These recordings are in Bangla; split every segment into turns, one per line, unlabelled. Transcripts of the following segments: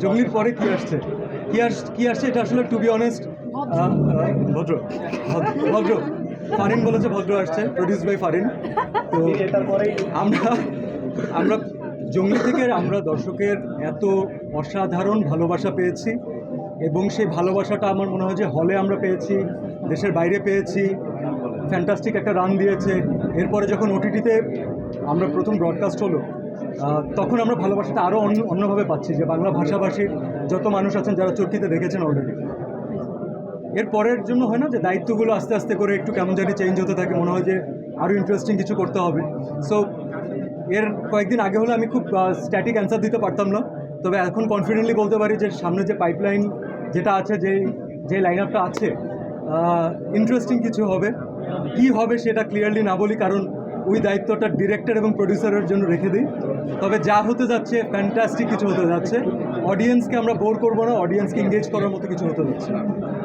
জঙ্গলির পরে কি আসছে? কি আস, কি আসছে? এটা আসলে টু বি অনেস্ট ভদ্র। ভদ্র- ফারিন বলেছে ভদ্র আসছে প্রডিউস বাই ফারিন। তো আমরা আমরা জঙ্গলি থেকে আমরা দর্শকের এত অসাধারণ ভালোবাসা পেয়েছি এবং সেই ভালোবাসাটা আমার মনে হয় যে হলে আমরা পেয়েছি, দেশের বাইরে পেয়েছি ফ্যান্টাস্টিক একটা রান দিয়েছে। এরপরে যখন ওটিটিতে আমরা প্রথম ব্রডকাস্ট হলো তখন আমরা ভালোবাসাটা আরও অন্য অন্যভাবে পাচ্ছি, যে বাংলা ভাষাভাষীর যত মানুষ আছেন যারা চরকিতে দেখেছেন অলরেডি এর পরের জন্য হয় না, যে দায়িত্বগুলো আস্তে আস্তে করে একটু কেমন জানি চেঞ্জ হতে থাকে, মনে হয় যে আরও ইন্টারেস্টিং কিছু করতে হবে। সো এর কয়েকদিন আগে হলে আমি খুব স্ট্যাটিক অ্যান্সার দিতে পারতাম না। তবে এখন কনফিডেন্টলি বলতে পারি যে সামনে যে পাইপলাইন যেটা আছে, যে যে লাইন আপটা আছে ইন্টারেস্টিং কিছু হবে। কি হবে সেটা ক্লিয়ারলি না বলি, কারণ ওই দায়িত্বটা ডিরেক্টর এবং প্রডিউসারের জন্য রেখে দিই। তবে যা হতে যাচ্ছে ফ্যান্টাস্টিক কিছু হতে যাচ্ছে। অডিয়েন্সকে আমরা বোর করব না অডিয়েন্সকে এঙ্গেজ করার মতো কিছু হতে যাচ্ছে।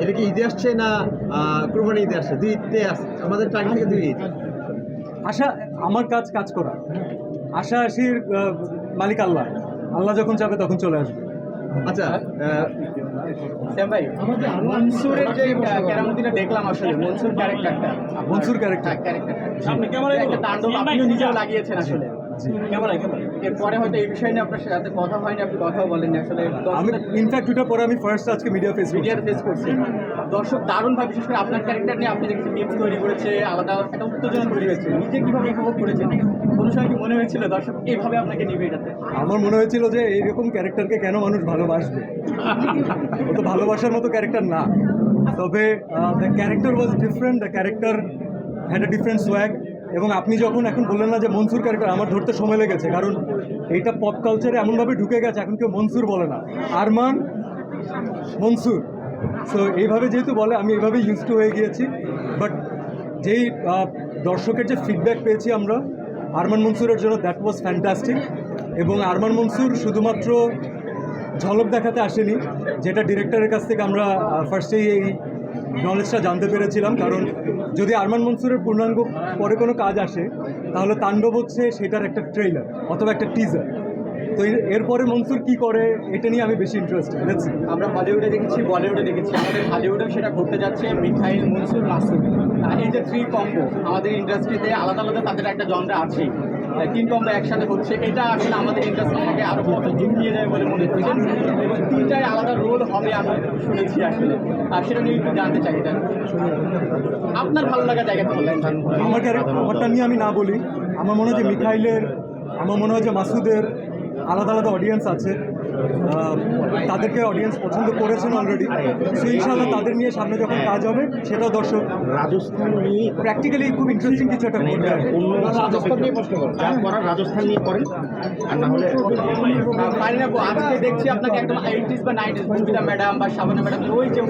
এটা কি ঈদে আসছে না কোরবানি ঈদে আসছে? দুই ঈদে আসছে। আমাদের টার্গেট থেকে দুই ঈদ?
আশা আমার কাজ কাজ করা। আশা আশির মালিক আল্লাহ। আল্লাহ যখন চাবে তখন চলে আসবে।
আচ্ছা আহ,
শ্যাম ভাই মনসুরের যে কেরামতিটা দেখলাম আসলে মনসুর ক্যারেক্টারটা
মনসুর ক্যারেক্টার
ক্যারেক্টার একটা তাণ্ডব আপনি নিজেও লাগিয়েছেন আসলে। এরপরে হয়তো এই বিষয় নিয়ে আপনার সাথে কথা হয়নি আপনি কথাও বলেননি আসলে
আমি ইনফ্যাক্ট পরে আমি ফার্স্ট আজকে মিডিয়া ফেস
ফেস করছেন দর্শক দারুণভাবে বিশেষ করে আপনার ক্যারেক্টার নিয়ে আপনি দেখছি তৈরি করেছে আলাদা একটা উত্তেজনা তৈরি হয়েছে। নিজে কীভাবে উপভোগ করেছেন? কোনো সময় কি মনে হয়েছিল দর্শক এইভাবে আপনাকে নিবে এটাতে?
আমার মনে হয়েছিল যে এইরকম ক্যারেক্টারকে কেন মানুষ ভালোবাসবে? ও তো ভালোবাসার মতো ক্যারেক্টার না। তবে the character was different the character had a different swag এবং আপনি যখন এখন বললেন না যে মনসুর ক্যারেক্টার আমার ধরতে সময় লেগেছে, কারণ এইটা পপ কালচারে এমনভাবে ঢুকে গেছে, এখন কেউ মনসুর বলে না। আরমান, মনসুর। সো এইভাবে যেহেতু বলে, আমি এইভাবে ইউজ টু হয়ে গিয়েছি। বাট যেই দর্শকের যে ফিডব্যাক পেয়েছি আমরা, আরমান মনসুরের জন্য দ্যাট ওয়াজ ফ্যান্টাস্টিক এবং আরমান মনসুর শুধুমাত্র ঝলক দেখাতে আসেনি, যেটা ডিরেক্টরের কাছ থেকে আমরা ফার্স্টেই এই নলেজটা জানতে পেরেছিলাম, কারণ যদি আরমান মনসুরের পূর্ণাঙ্গ পরে কোনো কাজ আসে, তাহলে তাণ্ডব হচ্ছে সেটার একটা ট্রেইলার অথবা একটা টিজার তো এরপরে মনসুর কি করে, এটা নিয়ে আমি বেশি ইন্টারেস্টেড
আমরা হলিউডে দেখেছি বলিউডে দেখেছি। আমাদের হলিউডেও সেটা ঘটতে যাচ্ছে মিখাইল মনসুর মাসুদ এই যে থ্রি কম্বো আমাদের ইন্ডাস্ট্রিতে আলাদা আলাদা তাদের একটা জনরা আছে তিন কম্বো একসাথে হচ্ছে। এটা আসলে আমাদের ইন্ডাস্ট্রিটাকে আরও কত দিন নিয়ে যায় বলে মনে করছেন এবং তিনটায় আলাদা রোল হবে আমি শুনেছি আসলে। আর সেটা নিয়ে জানতে চাই আপনার ভালো লাগা জায়গা থেকে বলেন
আমার নিয়ে আমি না বলি। আমার মনে হয় যে মিখাইলের আমার মনে হয় যে মাসুদের আলাদা আলাদা অডিয়েন্স আছে। তাদেরকে অডিয়েন্স পছন্দ করেছেন অলরেডি সো ইনশাল্লাহ তাদের নিয়ে সামনে যখন কাজ হবে সেটাও দর্শক
রাজস্থান নিয়ে
প্র্যাকটিক্যালি খুব ইন্টারেস্টিং কিছু একটা করবে আর
রাজস্থান নিয়ে প্রশ্ন করেন রাজস্থান নিয়ে করেন আর না হলে
পারি না আজকে দেখছি আপনাকে একদম এইটিস বা নাইনটিস ভঙ্গিতা ম্যাডাম বা শাবানা ম্যাডাম ওই যে